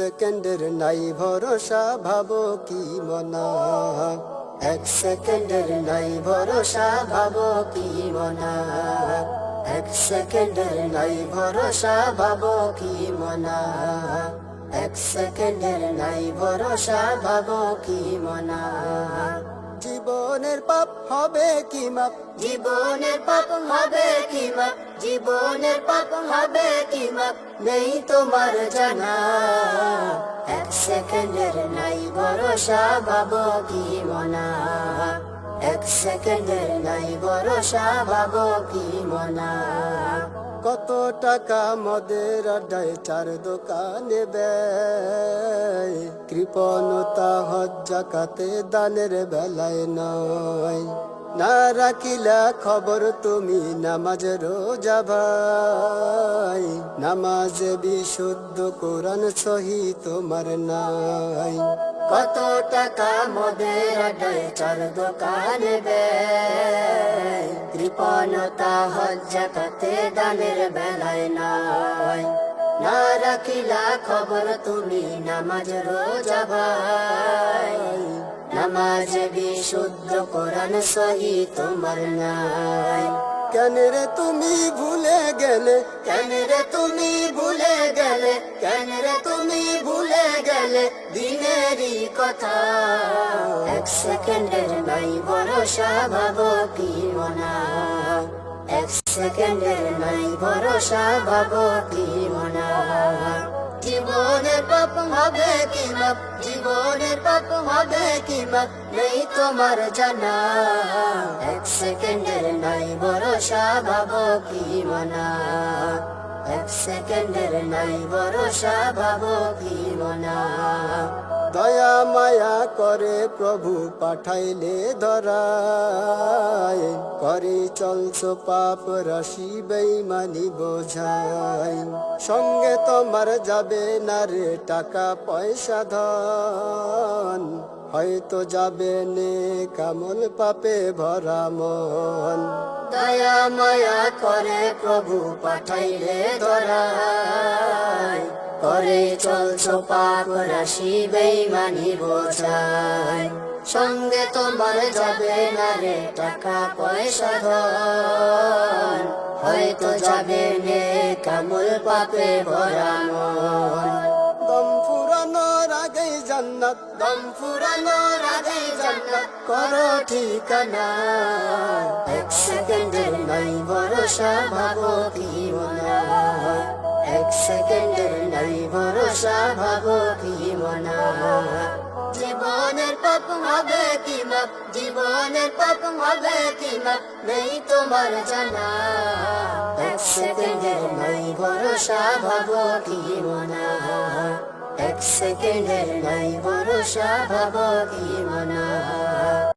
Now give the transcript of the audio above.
সেকেন্ডের নাই ভরসা, ভাবো কি মনা? এক সেকেন্ডের নাই ভরসা, ভাবো কি মনা? এক সেকেন্ডের নাই ভরসা, ভাবো কি মনা? এক সেকেন্ডের নাই ভরসা, ভাবো কি মনা? জীবনের পাপ হবে কি মাপ? জীবনের পাপ হবে কি মাপ? জীবনের পাপ হবে কি মাপ? নেই তোমার জানা। এক সেকেন্ডের নাই ভরসা, ভাব কি মনা। এক সেকেন্ডের নাই ভরসা, ভাবো কি মনা। কত টাকা মদের আড্ডায় চার দোকানে ব্যয়? কৃপণতা হজ্জাকাতে দানের বেলায় নয়। না রাখিলা খবর তুমি নামাজ রোজা ভাই। নামাজে বিশুদ্ধ কোরআন সহি তোমার নাই। কত টাকা মদের চার দোকানে ব্যয়। কৃপণতা হজ্জাকাতে দানের বেলায় নাই। না রাখিলা খবর তুমি নামাজ রোজা ভাই। নামাজ বিশুদ্ধ কোরআন সহি তোমার নাই। কেন রে তুমি ভুলে গেলে? কেন রে তুমি ভুলে গেলে? কেন রে তুমি ভুলে গেলে? দিনেরই কথা। এক সেকেন্ডের নাই ভরসা ভাবো কি মনা। এক সেকেন্ডের নাই ভরসা ভাবো কি মনা। জীবনের পাপ হবে কি মাপ জীবনের পাপ হবে কি মাপ নেই তোমার জানা। এক সেকেন্ডের নাই ভাবো কি মনা? এক সেকেন্ডের নাই ভরসা ভাবো কি মনা? দয়া মায়া করে প্রভু পাঠাইলে ধরায়, করে চলছ পাপ রাশি বেইমানি বোঝাই। সঙ্গে তোমার যাবে না রে টাকা পয়সা ধন। হয়তো যাবে নে কামল পাপে ভরা মন। দয়া মায়া করে প্রভু পাঠাইলে ধরায় করে চলছ পাপ রাশি বেইমানি সঙ্গে তোমার যাবে না রে টাকা পয়সা ধন। হয়তো যাবে নে কামল পাপে ভরা দম ফুরানোর আগেই জান্নাত করো ঠিকানা। এক সেকেন্ডের নাই ভরসা, ভাবো কি মনা। এক সেকেন্ডের নাই ভরসা, ভাবো কি মনা। জীবনের পাপ হবে কি মাপ জীবনের পাপ হবে কি মাপ নেই তোমার জানা। এক সেকেন্ডের নাই ভরসা, ভাবো কি মনা। এক সেকেন্ডের নাই ভরসা ভাবো কি মনা